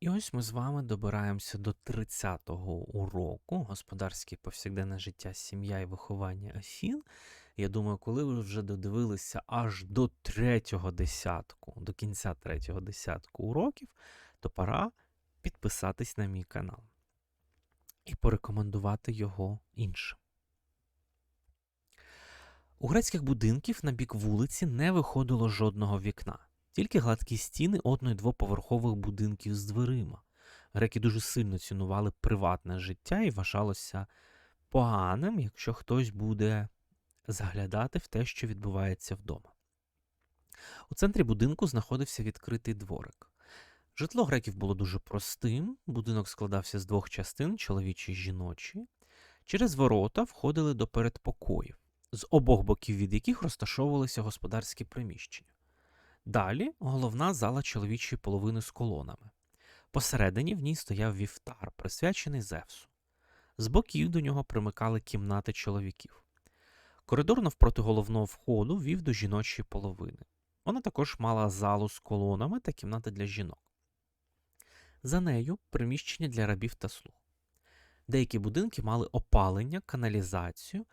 І ось ми з вами добираємося до 30-го уроку господарське повсякденне життя, сім'я і виховання Афін. Я думаю, коли ви вже додивилися аж до третього десятку, до кінця третього десятку уроків, то пора підписатись на мій канал і порекомендувати його іншим. У грецьких будинків на бік вулиці не виходило жодного вікна, тільки гладкі стіни одно- і двоповерхових будинків з дверима. Греки дуже сильно цінували приватне життя і вважалося поганим, якщо хтось буде заглядати в те, що відбувається вдома. У центрі будинку знаходився відкритий дворик. Житло греків було дуже простим, будинок складався з двох частин чоловічий і жіночий. Через ворота входили до передпокоїв, з обох боків від яких розташовувалися господарські приміщення. Далі головна зала чоловічої половини з колонами. Посередині в ній стояв вівтар, присвячений Зевсу. З боків до нього примикали кімнати чоловіків. Коридор навпроти головного входу вів до жіночої половини. Вона також мала залу з колонами та кімнати для жінок. За нею приміщення для рабів та слуг. Деякі будинки мали опалення, каналізацію,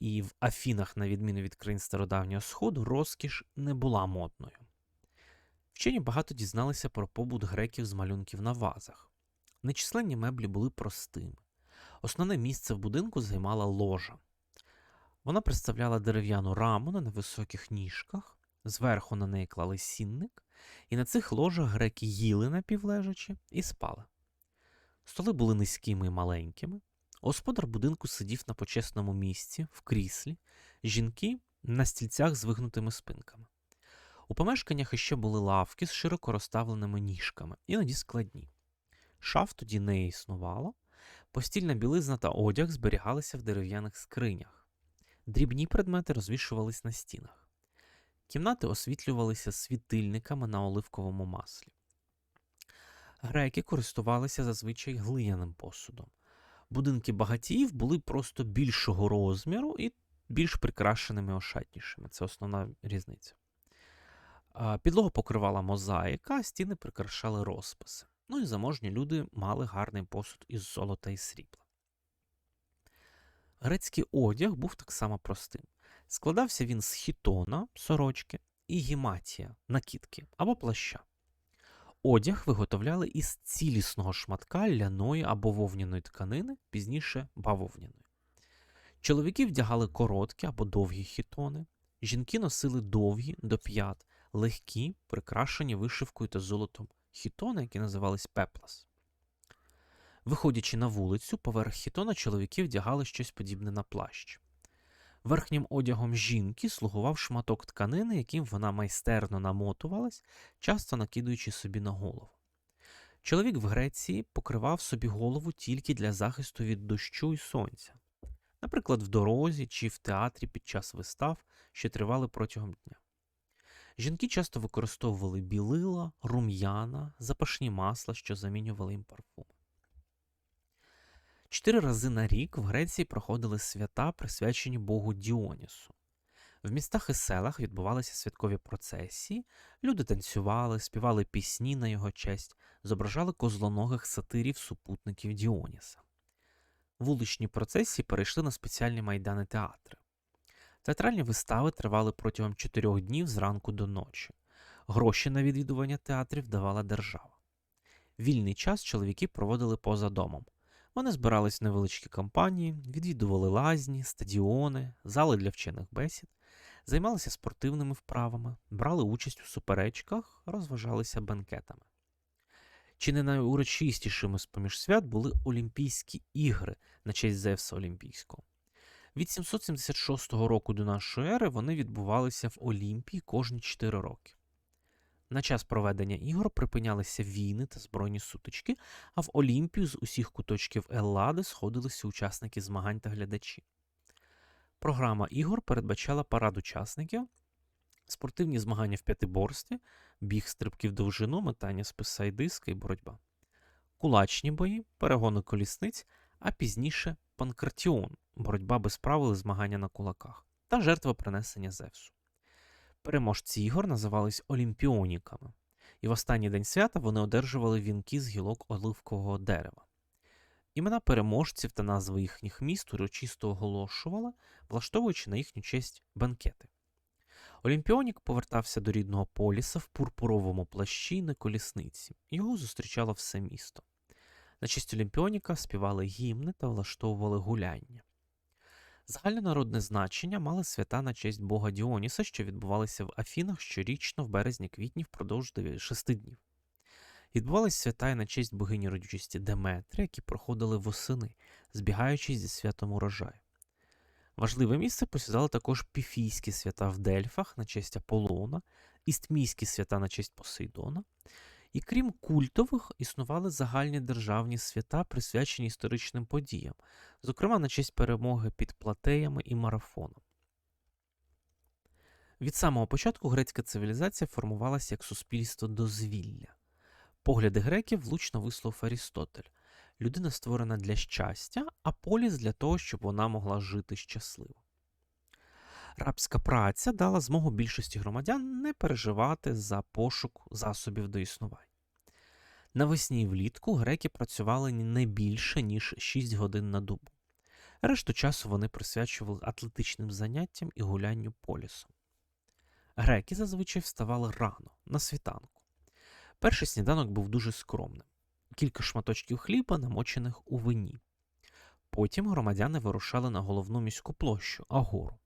і в Афінах, на відміну від країн стародавнього Сходу, розкіш не була модною. Вчені багато дізналися про побут греків з малюнків на вазах. Нечисленні меблі були простими. Основне місце в будинку займала ложа. Вона представляла дерев'яну раму на невисоких ніжках, зверху на неї клали сінник, і на цих ложах греки їли напівлежачи і спали. Столи були низькими і маленькими. Господар будинку сидів на почесному місці, в кріслі, жінки на стільцях з вигнутими спинками. У помешканнях іще були лавки з широко розставленими ніжками, іноді складні. Шаф тоді не існувало, постільна білизна та одяг зберігалися в дерев'яних скринях. Дрібні предмети розвішувались на стінах. Кімнати освітлювалися світильниками на оливковому маслі. Греки користувалися зазвичай глиняним посудом. Будинки багатіїв були просто більшого розміру і більш прикрашеними ошатнішими. Це основна різниця. Підлогу покривала мозаїка, стіни прикрашали розписи. Ну і заможні люди мали гарний посуд із золота і срібла. Грецький одяг був так само простим. Складався він з хітона, сорочки, і гіматія, накидки або плаща. Одяг виготовляли із цілісного шматка ляної або вовняної тканини, пізніше бавовняної. Чоловіки вдягали короткі або довгі хітони, жінки носили довгі до п'ят, легкі, прикрашені вишивкою та золотом хітони, які називались пеплас. Виходячи на вулицю, поверх хітона чоловіки вдягали щось подібне на плащ. Верхнім одягом жінки слугував шматок тканини, яким вона майстерно намотувалась, часто накидуючи собі на голову. Чоловік в Греції покривав собі голову тільки для захисту від дощу і сонця, наприклад, в дорозі чи в театрі під час вистав, що тривали протягом дня. Жінки часто використовували білила, рум'яна, запашні масла, що замінювали їм парфуми. Чотири рази на рік в Греції проходили свята, присвячені Богу Діонісу. В містах і селах відбувалися святкові процесії, люди танцювали, співали пісні на його честь, зображали козлоногих сатирів супутників Діоніса. Вуличні процесії перейшли на спеціальні майдани театри. Театральні вистави тривали протягом чотирьох днів зранку до ночі. Гроші на відвідування театрів давала держава. Вільний час чоловіки проводили поза домом. Вони збирались в невеличкі компанії, відвідували лазні, стадіони, зали для вчених бесід, займалися спортивними вправами, брали участь у суперечках, розважалися бенкетами. Чи не найурочистішими з поміж свят були Олімпійські ігри на честь Зевса Олімпійського. Від 776 року до нашої ери вони відбувалися в Олімпії кожні 4 роки. На час проведення ігор припинялися війни та збройні сутички, а в Олімпію з усіх куточків Еллади сходилися учасники змагань та глядачі. Програма ігор передбачала парад учасників, спортивні змагання в п'ятиборстві, біг стрибків довжину, метання списа і диска і боротьба, кулачні бої, перегони колісниць, а пізніше панкратіон боротьба без правил і змагання на кулаках та жертва принесення Зевсу. Переможці ігор називались олімпіоніками, і в останній день свята вони одержували вінки з гілок оливкового дерева. Імена переможців та назви їхніх міст урочисто оголошували, влаштовуючи на їхню честь банкети. Олімпіонік повертався до рідного поліса в пурпуровому плащі на колісниці. Його зустрічало все місто. На честь Олімпіоніка співали гімни та влаштовували гуляння. Загальнонародне значення мали свята на честь бога Діоніса, що відбувалися в Афінах щорічно в березні-квітні впродовж дев'я- шести днів. Відбувалися свята і на честь богині родючості Деметри, які проходили восени, збігаючись зі святом урожаю. Важливе місце посідали також піфійські свята в Дельфах на честь Аполлона, істмійські свята на честь Посейдона. І крім культових, існували загальні державні свята, присвячені історичним подіям, зокрема на честь перемоги під платеями і марафоном. Від самого початку грецька цивілізація формувалася як суспільство дозвілля. Погляди греків влучно висловив Арістотель. Людина створена для щастя, а поліс для того, щоб вона могла жити щасливо. Рабська праця дала змогу більшості громадян не переживати за пошук засобів до існування. Навесні і влітку греки працювали не більше, ніж 6 годин на добу. Решту часу вони присвячували атлетичним заняттям і гулянню по лісу. Греки зазвичай вставали рано, на світанку. Перший сніданок був дуже скромним кілька шматочків хліба, намочених у вині. Потім громадяни вирушали на головну міську площу Агору.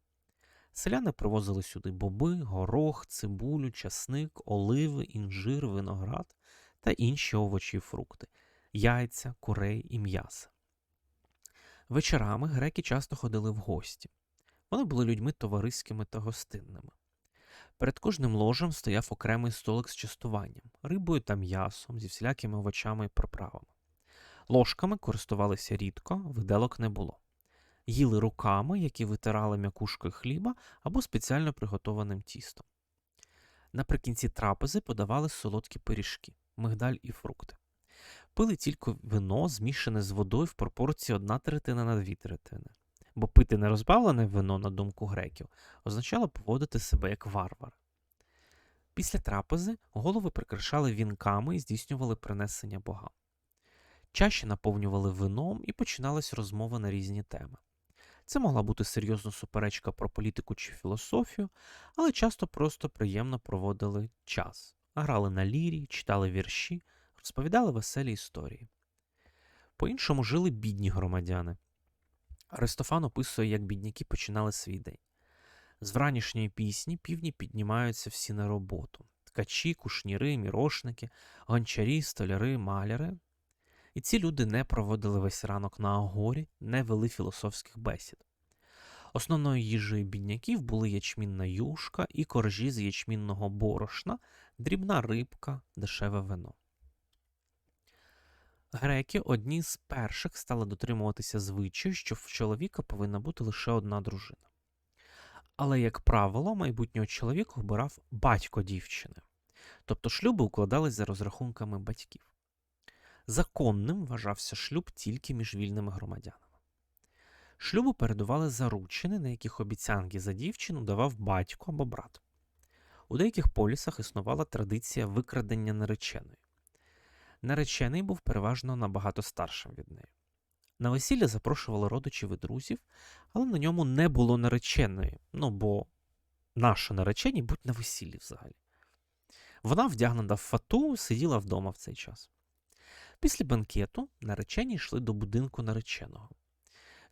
Селяни привозили сюди боби, горох, цибулю, часник, оливи, інжир, виноград та інші овочі і фрукти, яйця, курей і м'яса. Вечорами греки часто ходили в гості. Вони були людьми товариськими та гостинними. Перед кожним ложем стояв окремий столик з частуванням, рибою та м'ясом, зі всілякими овочами і приправами. Ложками користувалися рідко, виделок не було. Їли руками, які витирали м'якушкою хліба або спеціально приготованим тістом. Наприкінці трапези подавали солодкі пиріжки, мигдаль і фрукти. Пили тільки вино, змішане з водою в пропорції одна третина на дві третини. Бо пити нерозбавлене вино, на думку греків, означало поводити себе як варвар. Після трапези голови прикрашали вінками і здійснювали принесення богам. Чаші наповнювали вином і починалась розмова на різні теми. Це могла бути серйозна суперечка про політику чи філософію, але часто просто приємно проводили час, грали на лірі, читали вірші, розповідали веселі історії. По-іншому жили бідні громадяни. Аристофан описує, як бідняки починали свій день. З вранішньої пісні півні піднімаються всі на роботу: ткачі, кушніри, мірошники, гончарі, столяри, маляри. І ці люди не проводили весь ранок на агорі, не вели філософських бесід. Основною їжею бідняків були ячмінна юшка і коржі з ячмінного борошна, дрібна рибка, дешеве вино. Греки одні з перших стали дотримуватися звичаю, що в чоловіка повинна бути лише одна дружина. Але, як правило, майбутнього чоловіка обирав батько дівчини, тобто шлюби укладались за розрахунками батьків. Законним вважався шлюб тільки між вільними громадянами. Шлюбу передували заручини, на яких обіцянки за дівчину давав батько або брат. У деяких полісах існувала традиція викрадення нареченої. Наречений був переважно набагато старшим від неї. На весілля запрошували родичів і друзів, але на ньому не було нареченої, ну бо наша наречені будь на весіллі взагалі. Вона, вдягнена в фату, сиділа вдома в цей час. Після банкету наречені йшли до будинку нареченого.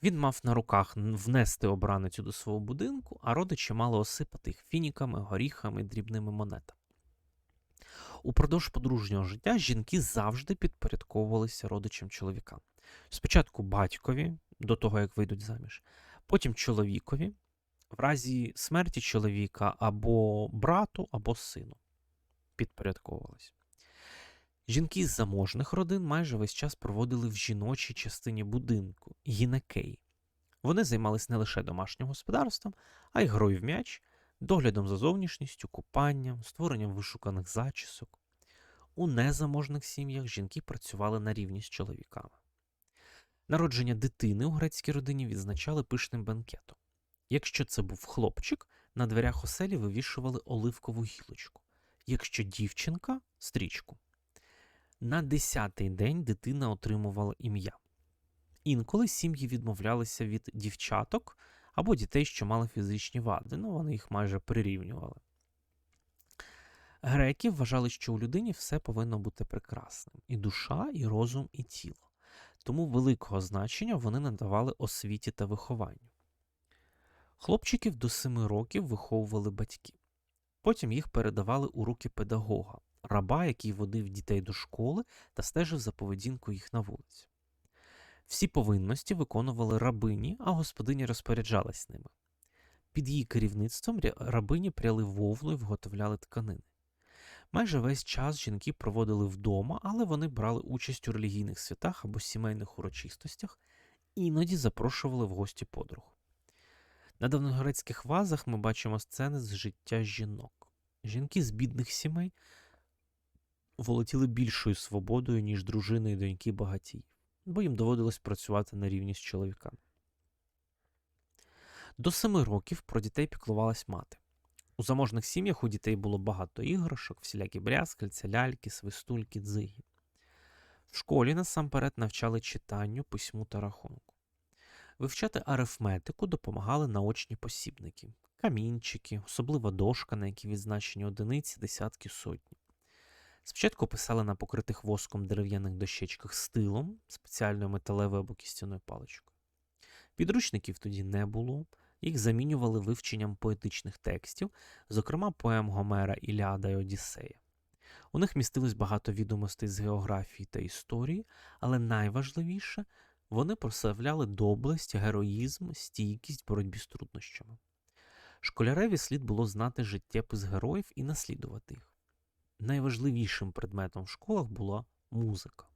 Він мав на руках внести обраницю до свого будинку, а родичі мали осипати їх фініками, горіхами дрібними монетами. Упродовж подружнього життя жінки завжди підпорядковувалися родичам чоловіка. Спочатку батькові, до того як вийдуть заміж, потім чоловікові, в разі смерті чоловіка або брату, або сину. Підпорядковувалися. Жінки з заможних родин майже весь час проводили в жіночій частині будинку гінекеї. Вони займалися не лише домашнім господарством, а й грою в м'яч, доглядом за зовнішністю, купанням, створенням вишуканих зачісок. У незаможних сім'ях жінки працювали на рівні з чоловіками. Народження дитини у грецькій родині відзначали пишним бенкетом. Якщо це був хлопчик, на дверях оселі вивішували оливкову гілочку. Якщо дівчинка стрічку. На десятий день дитина отримувала ім'я. Інколи сім'ї відмовлялися від дівчаток або дітей, що мали фізичні вади, ну вони їх майже прирівнювали. Греки вважали, що у людині все повинно бути прекрасним і душа, і розум, і тіло. Тому великого значення вони надавали освіті та вихованню. Хлопчиків до семи років виховували батьки. Потім їх передавали у руки педагога, раба, який водив дітей до школи та стежив за поведінкою їх на вулиці. Всі повинності виконували рабині, а господині розпоряджалась ними. Під її керівництвом рабині пряли вовну і виготовляли тканини. Майже весь час жінки проводили вдома, але вони брали участь у релігійних святах або сімейних урочистостях, іноді запрошували в гості подруг. На давногрецьких вазах ми бачимо сцени з життя жінок. Жінки з бідних сімей володіли більшою свободою, ніж дружини і доньки багатіїв, бо їм доводилось працювати на рівні з чоловіками. До семи років про дітей піклувалась мати. У заможних сім'ях у дітей було багато іграшок, всілякі брязкальця, ляльки, свистульки, дзиги. В школі насамперед навчали читанню, письму та рахунку. Вивчати арифметику допомагали наочні посібники, камінчики, особлива дошка, на якій відзначені одиниці, десятки, сотні. Спочатку писали на покритих воском дерев'яних дощечках стилом, спеціальною металевою або кістяною паличкою. Підручників тоді не було, їх замінювали вивченням поетичних текстів, зокрема поем Гомера Іліада і Одіссея. У них містилось багато відомостей з географії та історії, але найважливіше вони прославляли доблесть, героїзм, стійкість боротьбі з труднощами. Школяреві слід було знати життєпис героїв і наслідувати їх. Найважливішим предметом в школах була музика.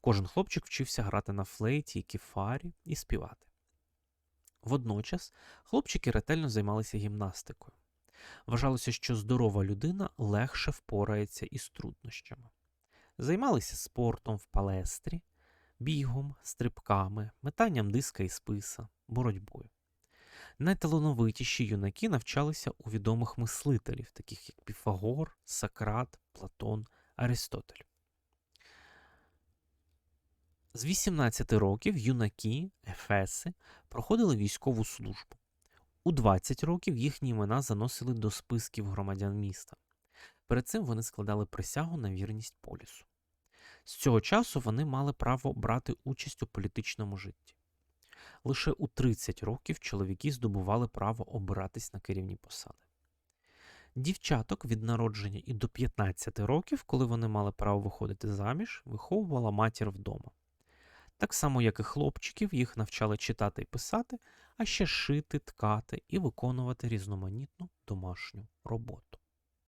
Кожен хлопчик вчився грати на флейті кефарі і співати. Водночас хлопчики ретельно займалися гімнастикою. Вважалося, що здорова людина легше впорається із труднощами. Займалися спортом в палестрі, бігом, стрибками, метанням диска і списа, боротьбою. Найталановитіші юнаки навчалися у відомих мислителів, таких як Піфагор, Сократ, Платон, Аристотель. З 18 років юнаки, ефеси, проходили військову службу. У 20 років їхні імена заносили до списків громадян міста. Перед цим вони складали присягу на вірність полісу. З цього часу вони мали право брати участь у політичному житті. Лише у 30 років чоловіки здобували право обиратись на керівні посади. Дівчаток від народження і до 15 років, коли вони мали право виходити заміж, виховувала матір вдома. Так само, як і хлопчиків, їх навчали читати і писати, а ще шити, ткати і виконувати різноманітну домашню роботу.